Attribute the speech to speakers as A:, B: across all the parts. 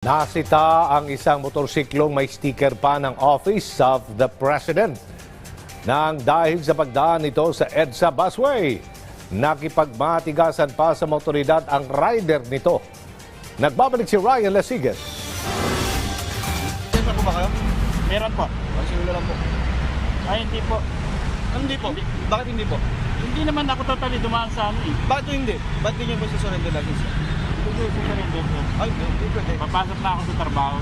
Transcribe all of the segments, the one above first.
A: Nasita ang isang motorsiklong may sticker pa ng Office of the President. Nang dahil sa pagdaan nito sa EDSA busway, nakipagmatigasan pa sa motoridad ang rider nito. Nagbabalik si Ryan Lasigas.
B: Sensor po ba kayo?
C: Meron po.
B: Pansin na lang po.
C: Ay, hindi po.
B: Hindi po. Bakit hindi po?
C: Hindi naman ako totally dumaan sa ano eh.
B: Bakit hindi? Bakit ganyan po sa surrender lagi
C: hindi
B: pwede.
C: Papasok na ako sa trabaho.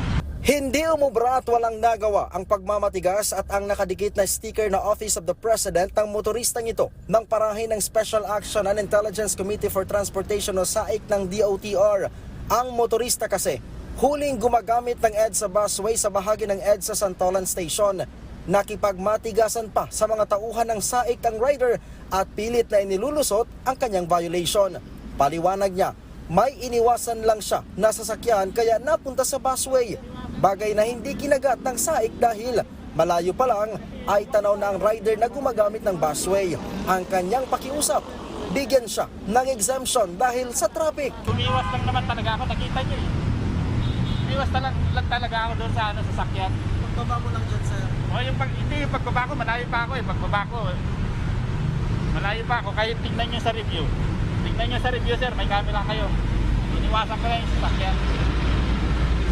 D: Hindi umubra at walang nagawa ang pagmamatigas at ang nakadikit na sticker na Office of the President ng motoristang ito ng parahin ng Special Action and Intelligence Committee for Transportation o SAIC ng DOTR. Ang motorista kasi huling gumagamit ng EDSA busway sa bahagi ng EDSA Santolan Station. Nakipagmatigasan pa sa mga tauhan ng SAIC ang rider at pilit na inilulusot ang kanyang violation. Paliwanag niya, may iniwasan lang siya na sasakyan kaya napunta sa busway. Bagay na hindi kinagat ng saik dahil malayo pa lang ay tanaw na ang rider na gumagamit ng busway. Ang kanyang pakiusap, bigyan siya ng exemption dahil sa traffic.
C: Tumiwas lang naman talaga ako. Nakita niyo eh. Tumiwas lang, lang talaga ako doon sa ano, sasakyan.
B: Pagbaba mo lang dyan sa...
C: O yung pag, hindi, yung pagbaba ko, malayo pa ako eh. Pagbaba ko, malayo pa ako. Kayo tignan niyo sa review. Tignan niyo sa review sir, may camera kayo. Iniwasan ko lang yung sasakyan.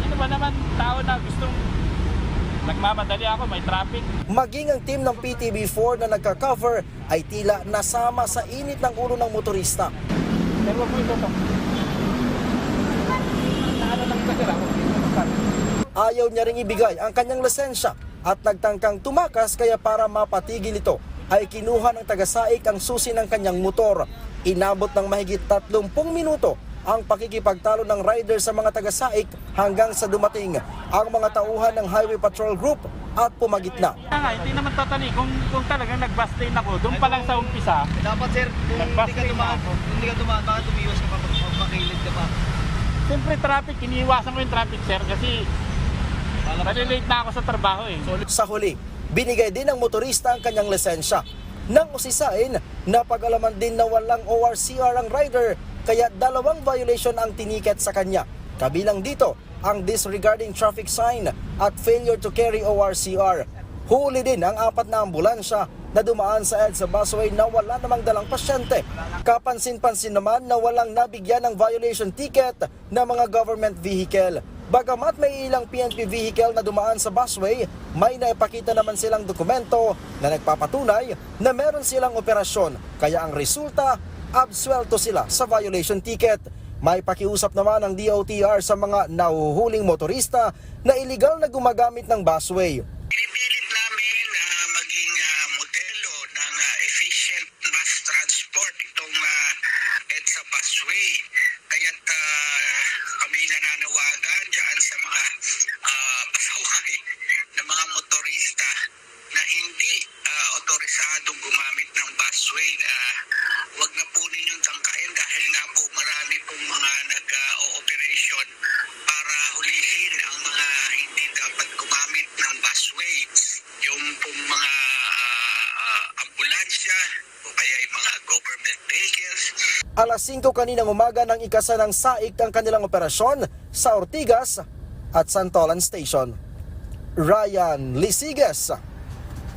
C: Sino ba naman tao na gustong nagmamadali ako, may traffic.
D: Maging ang team ng PTB4 na nagka-cover ay tila nasama sa init ng ulo ng motorista.
C: Pero wag mo ito to. Ano lang kasi ako.
D: Ayaw niya ring ibigay ang kanyang lisensya at nagtangkang tumakas kaya para mapatigil ito ay kinuha ng taga-saik ang susi ng kanyang motor. Inabot ng mahigit 30 minuto ang pakikipagtalo ng rider sa mga taga-saik hanggang sa dumating ang mga tauhan ng Highway Patrol Group at pumagitna.
C: Kaya nga, hindi naman totally. Kung, kung talagang nag-bustain ako, doon pa lang sa umpisa,
B: Dapat sir, kung hindi ka dumaan, hindi ka dumaan, baka tumiwas ka pa makilid ka pa.
C: siyempre traffic, iniiwasan ko yung traffic sir kasi malilate na ako sa trabaho eh.
D: Sa huli, binigay din ng motorista ang kanyang lisensya. Nang usisain, napag-alaman din na walang ORCR ang rider kaya dalawang violation ang tiniket sa kanya. Kabilang dito ang disregarding traffic sign at failure to carry ORCR. Huli din ang apat na ambulansya na dumaan sa EDSA busway na wala namang dalang pasyente. Kapansin-pansin naman na walang nabigyan ng violation ticket na mga government vehicle. Bagamat may ilang PNP vehicle na dumaan sa busway, may naipakita naman silang dokumento na nagpapatunay na meron silang operasyon. Kaya ang resulta, absuelto sila sa violation ticket. May pakiusap naman ang DOTR sa mga nahuhuling motorista na iligal na gumagamit ng busway.
E: Pinipilit namin na maging ah, modelo ng ah, efficient mass transport itong uh, EDSA busway.
D: Alas 5 kaninang umaga nang ikasa ng SAIC ang kanilang operasyon sa Ortigas at Santolan Station. Ryan Lisigas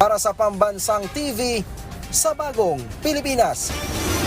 D: para sa Pambansang TV sa Bagong Pilipinas.